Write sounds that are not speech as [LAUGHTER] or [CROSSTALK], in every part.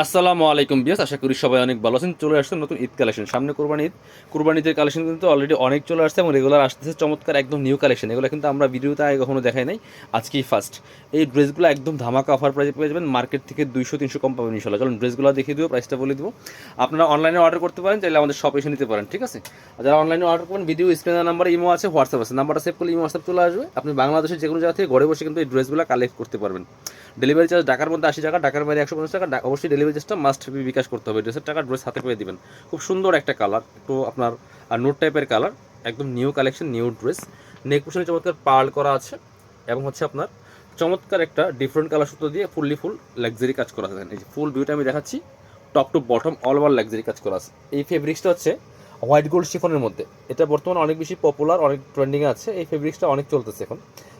আসসালামু আলাইকুম বিয়াস, আশা করি সবাই অনেক ভালো আছেন। চলে আসছে নতুন ঈদ কালেকশন। সামনে কোরবানি ঈদ। কোরবানি ঈদের কালেকশন কিন্তু অলরেডি অনেক চলে আসছে এবং রেগুলার আসতেছে চমৎকার একদম নিউ কালেকশন এগুলো কিন্তু আমরা ভিডিওতে আগে কখনো দেখাই নাই। আজকেই ফার্স্ট এই ড্রেসগুলো একদম ধামাকা অফার প্রাইসে পেয়ে যাবেন। মার্কেট থেকে দুইশো, তিনশো কম পাবেন ইনশাল্লাহ চলুন ড্রেসগুলো দেখিয়ে দেবো প্রাইসটা বলে দেবো। আপনারা অনলাইনে অর্ডার করতে পারেন, চাইলে আমাদের শপে এসে নিতে পারেন, ঠিক আছে? যারা অনলাইনে অর্ডার করবেন ভিডিও স্ক্রিনের নাম্বার ইমো আছে হোয়াটসঅ্যাপ আছে। নাম্বারটা সেভ করলে ইমো হোয়াটসঅ্যাপ চলে আসবে। আপনি বাংলাদেশের যে কোনো জায়গা থেকে ঘরে বসে কিন্তু এই ড্রেসগুলো কালেক্ট করতে পারবেন। ডেলিভারি চার্জ ঢাকার মধ্যে আশি টাকা, ঢাকার বাইরে একশো পঞ্চাশ টাকা অবশ্যই ডেলিভারি মাস্ট বিকাশ করতে হবে। ড্রেসের টাকা ড্রেস হাতে পেয়ে দিবেন। খুব সুন্দর একটা কালার একটু আপনার নোট টাইপের কালার একদম new collection new dress neck পোশনে চমৎকার পার্ল করা আছে এবং হচ্ছে আপনার চমৎকার একটা ডিফারেন্ট কালার সুতো দিয়ে ফুললি ফুল লাক্সারি কাজ করা আছে। এই যে ফুল ভিউটা আমি দেখাচ্ছি top to bottom all over luxury কাজ করা আছে। এই ফেব্রিক্সটা হচ্ছে হোয়াইট গোল্ড শিফনের মধ্যে। এটা বর্তমানে অনেক বেশি পপুলার অনেক ট্রেন্ডিংয়ে আছে। এই ফেব্রিক্সটা অনেক চলতেছে এখন।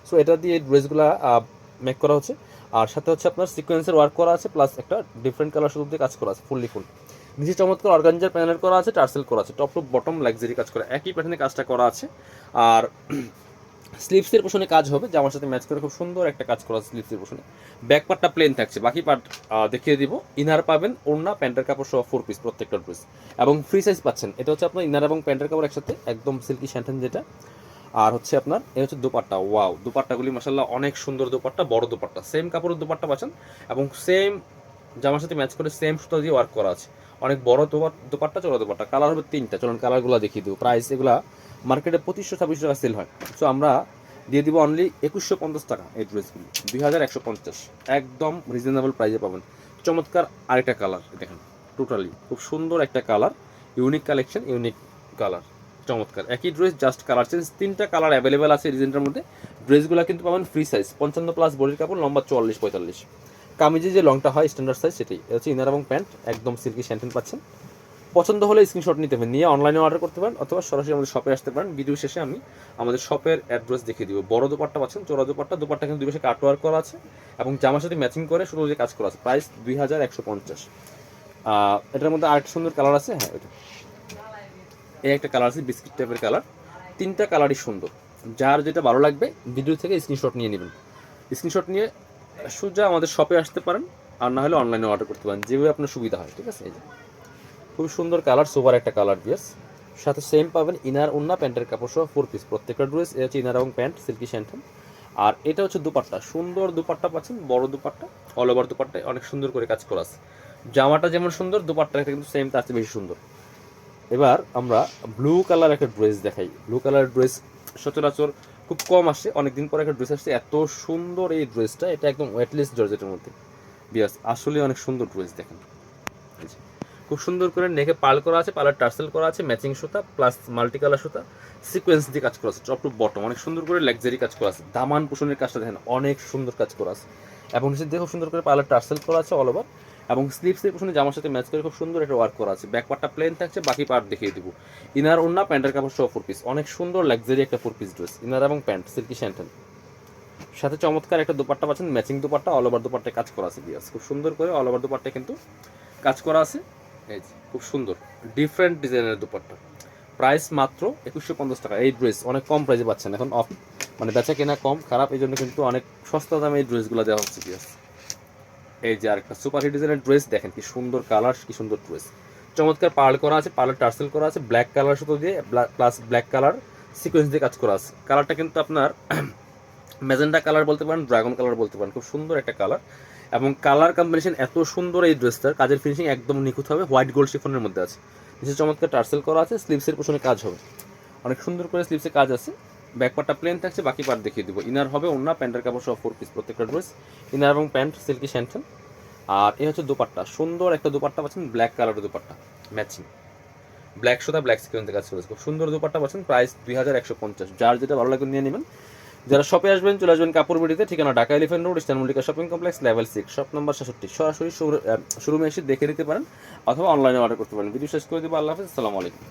সো এটা দিয়ে ড্রেসগুলো মেক করা হচ্ছে। আর সাথে হচ্ছে আপনার সিকোয়েন্সের ওয়ার্ক করা আছে প্লাস একটা ডিফারেন্ট কালার দিয়ে কাজ করা আছে ফুললি ফুল নিচে চমৎকার অর্গানজার প্যানেল করা আছে টার্সেল করা আছে টপ টু বটম লাক্সারি কাজ করা, একই প্যাটার্নে কাজটা করা আছে। আর [CLEARS THROAT] স্লিপসের পোষণে কাজ হবে, যে আমার সাথে ম্যাচ করে খুব সুন্দর একটা কাজ করা আছে স্লিপসের পোষণে। ব্যাক পার্টটা প্লেন থাকছে, বাকি পার্ট দেখিয়ে দিব। ইনার পাবেন ওড়না, প্যান্টের কাপড় সহ ফোর পিস প্রত্যেকটা পিস এবং ফ্রি সাইজ পাচ্ছেন, এটা হচ্ছে আপনার ইনার এবং প্যান্টের কাপড় একসাথে, একদম সিল্কি স্যান্টেন যেটা। আর হচ্ছে আপনার, এই হচ্ছে দুপাট্টা। ওয়াও, দুপাট্টাগুলি মাসাল্লাহ অনেক সুন্দর দুপাট্টা, বড় দুপাট্টা। সেম কাপড়ের দুপাট্টা পাচ্ছেন এবং সেম জামার সাথে ম্যাচ করে সেম সুতো দিয়ে ওয়ার্ক করা আছে। অনেক বড় দুপাট- দুপাট্টা চড়া দুপাট্টা। কালার হবে তিনটা, চলুন কালারগুলো দেখিয়ে দেবো প্রাইস এগুলা মার্কেটে পঁচিশশো, ছাব্বিশশো টাকা সেল হয়। সো আমরা দিয়ে দিব অনলি একুশশো পঞ্চাশ টাকা এই ড্রেসগুলি দুই হাজার একশো পঞ্চাশ। একদম রিজনেবল প্রাইসে পাবেন। চমৎকার আরেকটা কালার দেখেন টোটালি খুব সুন্দর একটা colour unique collection unique colour চমৎকার। একই ড্রেস জাস্ট কালার চেঞ্জ তিনটা কালার অ্যাভেলেবেল আছে রিজেন্টের মধ্যে। ড্রেসগুলো কিন্তু পাবেন ফ্রি সাইজ পঞ্চান্ন প্লাস বডির কাপড়, লম্বা চুয়াল্লিশ, পঁয়তাল্লিশ। কামিজে যে লংটা হয় স্ট্যান্ডার্ড সাইজ সেটাই। হচ্ছে ইনার এবং প্যান্ট একদম সিল্কি স্যান্টেন পাচ্ছেন। পছন্দ হলে স্ক্রিনশট নিতে পারেন, নিয়ে অনলাইনে অর্ডার করতে পারেন, অথবা সরাসরি আমাদের শপে আসতে পারেন। ভিডিও শেষে আমি আমাদের শপের অ্যাড্রেস দেখিয়ে দিব। বড় দুপাট্টা পাচ্ছেন চোরা দুপাট্টা। দুপাট্টা কিন্তু দুই পাশে কাট ওয়ার্ক করা আছে এবং জামার সাথে ম্যাচিং করে শুধু যে কাজ করা আছে। প্রাইস দুই হাজার একশো পঞ্চাশ। এটার মধ্যে আরেকটা সুন্দর কালার আছে। হ্যাঁ এটা। এই একটা কালার আছে বিস্কিট টাইপের কালার তিনটা কালারই সুন্দর। যার যেটা ভালো লাগবে ভিডিও থেকে স্ক্রিনশট নিয়ে নেবেন। স্ক্রিনশট নিয়ে সোজা আমাদের শপে আসতে পারেন, আর না হলে অনলাইনে অর্ডার করতে পারেন, যেভাবে আপনার সুবিধা হয়, ঠিক আছে? এই যে। খুব সুন্দর কালার সুপার একটা কালার বিয়াস সাথে সেম পাবেন ইনার উন্না, প্যান্টের কাপড় সহ ফোর পিস প্রত্যেকটা ড্রেস এটা হচ্ছে ইনার এবং প্যান্ট সিল্কি স্যান্টেন আর এটা হচ্ছে দুপাট্টা। সুন্দর দুপাট্টা পাচ্ছেন, বড় দুপাট্টা অল ওভার দুপাট্টায় অনেক সুন্দর করে কাজ করা আছে। জামাটা যেমন সুন্দর দুপাট্টা কিন্তু সেম তার চেয়ে বেশি সুন্দর। এবার আমরা ব্লু কালার একটা ড্রেস দেখাই। ব্লু কালার ড্রেস সচরাচর খুব কম আসে, অনেকদিন পরে একটা ড্রেস আসছে। এত সুন্দর এই ড্রেসটা এটা একদম ওয়েটলেস জর্জেটের মধ্যে। বিয়াস আসলে অনেক সুন্দর ড্রেস দেখেন। খুব সুন্দর করে নেকে পাল করা আছে পালার টার্সেল করা আছে ম্যাচিং সুতা প্লাস মাল্টি কালার সুতা সিকোয়েন্স দিয়ে কাজ করা আছে টপ টু বটম অনেক সুন্দর করে লাক্সারি কাজ করা আছে। দামান পোষণের কাজটা দেখেন, অনেক সুন্দর কাজ করা আছে। এবং নিচে দিয়ে খুব সুন্দর করে পালার টার্সেল করা আছে অল ওভার এবং স্লিপসের পোষণে জামার সাথে ম্যাচ করে খুব সুন্দর একটা ওয়ার্ক করা আছে। ব্যাক পার্টটা প্লেন থাকছে, বাকি পার্ট দেখিয়ে দিব। ইনার ওন্না প্যান্টের কাপড় সহ ফোর পিস অনেক সুন্দর লাক্সারি একটা ফোর পিস ড্রেস ইনার এবং প্যান্ট সিল্কি স্যান্টেন সাথে চমৎকার একটা দুপাট্টা পাচ্ছেন ম্যাচিং দুপাট্টা অল ওভার দুপাট্টায় কাজ করা আছে বিয়াস খুব সুন্দর করে অল ওভার দুপাট্টায় কিন্তু কাজ করা আছে। এই খুব সুন্দর। ডিফারেন্ট ডিজাইনের দুপাট্টা। প্রাইস মাত্র একুশশো পঞ্চাশ টাকা। এই ড্রেস অনেক কম প্রাইসে পাচ্ছেন। এখন অফ মানে বেচা কেনা কম, খারাপ এই জন্য কিন্তু অনেক সস্তা দামে এই ড্রেসগুলো দেওয়া হচ্ছে বিয়াস এই যে আরেকটা সুপার হিট ডিজাইনের ড্রেস দেখেন, কি সুন্দর কালার কি সুন্দর ড্রেস চমৎকার পার্ল করা আছে পার্লার টার্সেল করা আছে ব্ল্যাক কালার সুতো দিয়ে প্লাস ব্ল্যাক কালার সিকোয়েন্স দিয়ে কাজ করা আছে। কালারটা কিন্তু আপনার [CLEARS THROAT] ম্যাজেন্ডা কালার বলতে পারেন ড্রাগন কালার বলতে পারেন, খুব সুন্দর একটা কালার এবং কালার কম্বিনেশন এত সুন্দর এই ড্রেসটার কাজের ফিনিশিং একদম নিখুঁত হবে হোয়াইট গোল্ড শিফনের মধ্যে আছে। নিচে চমৎকার টার্সেল করা আছে স্লিভসের পোষণে কাজ হবে। অনেক সুন্দর করে স্লিভসে কাজ আছে। ব্যাক প্লেন থাকছে, বাকি পার্ট দেখিয়ে দিব। ইনার হবে অন্য প্যান্টের কাপড় সহ ফোর পিস প্রত্যেকটা ড্রেস ইনার এবং প্যান্ট সিল্কি স্যান্টেন আর এই হচ্ছে দুপাট্টা। সুন্দর একটা দুপাট্টা পাচ্ছেন ব্ল্যাক কালারের দুপাট্টা। ম্যাচিং ব্ল্যাক সুতা ব্ল্যাক সিকোয়েন্সে কাজ করেছে। খুব সুন্দর দুপাট্টা পাচ্ছেন প্রাইস দুই হাজার একশো পঞ্চাশ। যার যেটা ভালো লাগবে নিয়ে নেবেন। যারা শপে আসবেন, চলে আসবেন কাপড় বিড়িতে, ঠিকানা Dhaka elephant road eastern Mallika shopping complex level six shop number সাতষট্টি সরাসরি শোরুমে এসে দেখে নিতে পারেন, অথবা অনলাইনে অর্ডার করতে পারেন। ভিডিও শেষ করে দেবো, আল্লাহ হাফিজ, আসসালামু আলাইকুম।